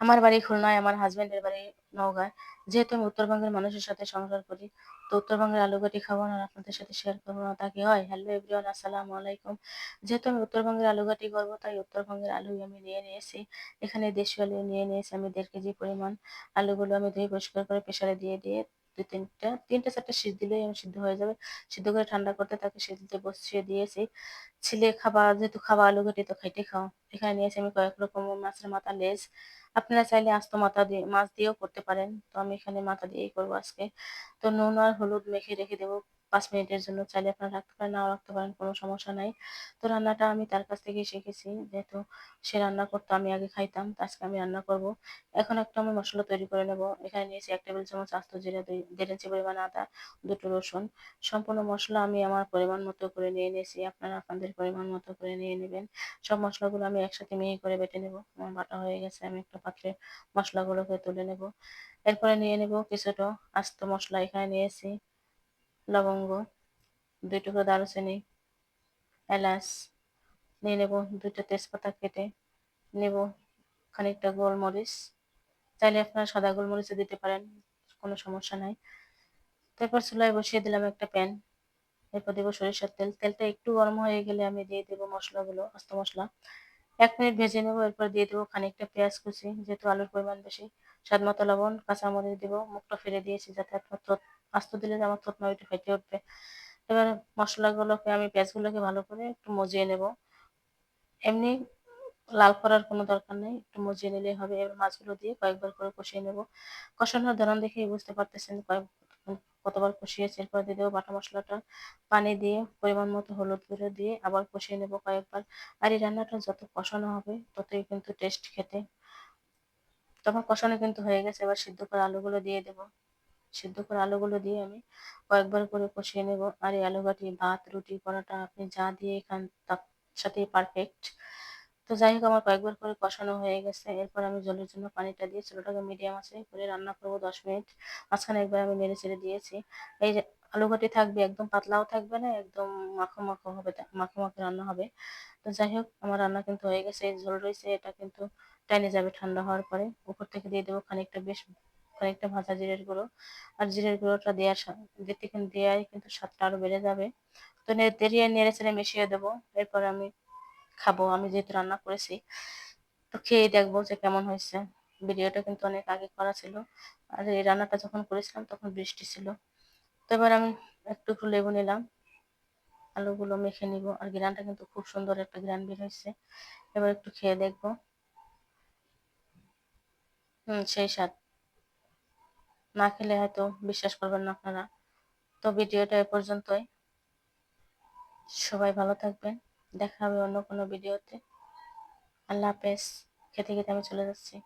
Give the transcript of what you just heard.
আমার বাড়ি খুলনায়, আমার হাজবেন্ডের বাড়ি নওগাঁয়। যেহেতু আমি উত্তরবঙ্গের মানুষের সাথে সংসার করি, তো উত্তরবঙ্গের আলুঘাটি খাব না, আপনাদের সাথে শেয়ার করব না, তা কি হয়? হ্যালো এভরিওয়ান আসসালামু আলাইকুম। যেহেতু আমি উত্তরবঙ্গের আলুঘাটি করব, তাই উত্তরবঙ্গের আলু আমি নিয়ে নিয়েছি। এখানে দেশীয় আলু নিয়ে নিয়েছি, আমি দেড় কেজি পরিমাণ। আলুগুলো আমি ধুয়ে পরিষ্কার করে প্রেসারে দিয়ে দিয়ে দুই তিনটা তিনটা চারটা সিদ্ধ দিলেই আমি সিদ্ধ হয়ে যাবে। সিদ্ধ করে ঠান্ডা করতে তাকে সিদ্ধতে বসিয়ে দিয়েছি। ছিলে খাবার, যেহেতু খাওয়া আলু ঘাটি তো খাইতে খাও। এখানে নিয়েছি আমি কয়েক রকম মাছের মাথা, লেজ আপনারা চাইলে আস্ত মাথা দিয়ে, মাছ দিয়েও করতে পারেন। তো আমি এখানে মাথা দিয়েই করব আজকে। তো নুন আর হলুদ মেখে রেখে দেবো। পাঁচ মিনিটের জন্য চাইলে আপনারা রাখতে পারেন, নাও রাখতে পারেন, কোনো সমস্যা নাই। তো রান্নাটা আমি তার কাছ থেকেই শিখেছি, যেহেতু সে রান্না করতো, আমি আগে খাইতাম আজকে আমি রান্না করব। এখন একটা আমি মশলা তৈরি করে নেব। এখানে নিয়েছি এক টেবিল চামচ আস্ত জিরা দেড় ইঞ্চি পরিমাণ আদা, দুটো রসুন। সম্পূর্ণ মশলা আমি আমার পরিমাণ মতো করে নিয়ে নিয়েছি। আপনারা আপনাদের পরিমাণ মতো করে নিয়ে নেবেন। সব মশলাগুলো আমি একসাথে মিহি করে বেটে নেব। আমার বাটা হয়ে গেছে, আমি একটা পাত্রে মশলাগুলোকে তুলে নেব। এরপরে নিয়ে নেব কিছুটা আস্ত মশলা, এখানে নিয়েছি লবঙ্গ দুই টুকরো দারুচিনি, এলাচ, নিয়ে নেব দুইটা তেজপাতা কেটে নেব খানিকটা গোলমরিচ। চাইলে আপনারা সাদা গোলমরিচও দিতে পারেন, কোনো সমস্যা নাই। তারপর চুলায় বসিয়ে দিলাম একটা প্যান। এরপর দেবো সরিষার তেল। তেলটা একটু গরম হয়ে গেলে আমি দিয়ে দেবো মশলাগুলো, আস্ত মশলা। এক মিনিট ভেজে নেব, এরপর দিয়ে দেবো খানিকটা পেঁয়াজ কুচি, যেহেতু আলুর পরিমাণ বেশি। স্বাদ মতো লবণ, কাঁচামরিচ দেবো, মুখটা ফেলে দিয়েছি যাতে আপনার আস্ত দিলে আমার থতনা একটু ফেটে উঠবে। এবার মশলাগুলোকে, আমি পেঁয়াজগুলোকে ভালো করে একটু মজিয়ে নেব। এমনি লাল করার কোনো দরকার নেই, একটু মজিয়ে নিলেই হবে। এবার মাছগুলো দিয়ে কয়েকবার করে কষিয়ে নেব। কষানোর ধরন দেখেই বুঝতে পারতেছেন কয়েক কতবার কষিয়েছি, এরপর দিয়ে দেবো বাটা মশলাটা। পানি দিয়ে পরিমাণ মতো হলুদ গুঁড়ো দিয়ে আবার কষিয়ে নেব কয়েকবার। আর এই রান্নাটা যত কষানো হবে, ততই কিন্তু টেস্ট খেতে। তখন কষানো কিন্তু হয়ে গেছে, এবার সিদ্ধ করে আলুগুলো দিয়ে দেবো। সিদ্ধ করে আলুগুলো দিয়ে আমি কয়েকবার করে কষিয়ে নেব। আর এই আলু ভাত, রুটি, পরোটা, আপনি যা দিয়ে খান তার সাথে পারফেক্ট তো যাই হোক, আমার কয়েকবার করে কষানো হয়ে গেছে। এরপর আমি জলের জন্য পানিটা দিয়ে চুলোটাকে মিডিয়াম আছে করে রান্না করব দশ মিনিট। মাঝখানে একবার আমি নেড়ে চেড়ে দিয়েছি। এই যে আলু ঘাটি থাকবে, একদম পাতলাও থাকবে না, একদম মাখো মাখো হবে, মাখো মাখো রান্না হবে। তো যাই হোক, আমার রান্না কিন্তু হয়ে গেছে। এই ঝোল রয়েছে, এটা কিন্তু টাইনে যাবে ঠান্ডা হওয়ার পরে। উপর থেকে দিয়ে দেবো খানিকটা বেশ, খানিকটা ভাজা জিরের গুঁড়ো। আর জিরের গুঁড়োটা দেওয়ার দিতে কিন্তু দেওয়াই কিন্তু স্বাদটা আরও বেড়ে যাবে। তো দেরিয়ে নেড়ে চেড়ে মিশিয়ে দেবো। এরপর আমি খাব, আমি যেহেতু রান্না করেছি। তো খেয়ে দেখব যে কেমন হয়েছে। ভিডিওটা কিন্তু অনেক আগে করা ছিল। আর এই রান্নাটা যখন করেছিলাম তখন বৃষ্টি ছিল। তো এবার আমি একটু একটু লেবু নিলাম। আলুগুলো মেখে নিব। আর গ্রানটা কিন্তু খুব সুন্দর একটা গ্রান বের হয়েছে। এবার একটু খেয়ে দেখব। হুম, সেই স্বাদ। না খেলে হয়তো বিশ্বাস করবেন না আপনারা। তো ভিডিওটা এ পর্যন্তই। সবাই ভালো থাকবেন। দেখা হবে অন্য কোনো ভিডিওতে আল্লাহ হাফেজ। খেতে খেতে আমি চলে যাচ্ছি।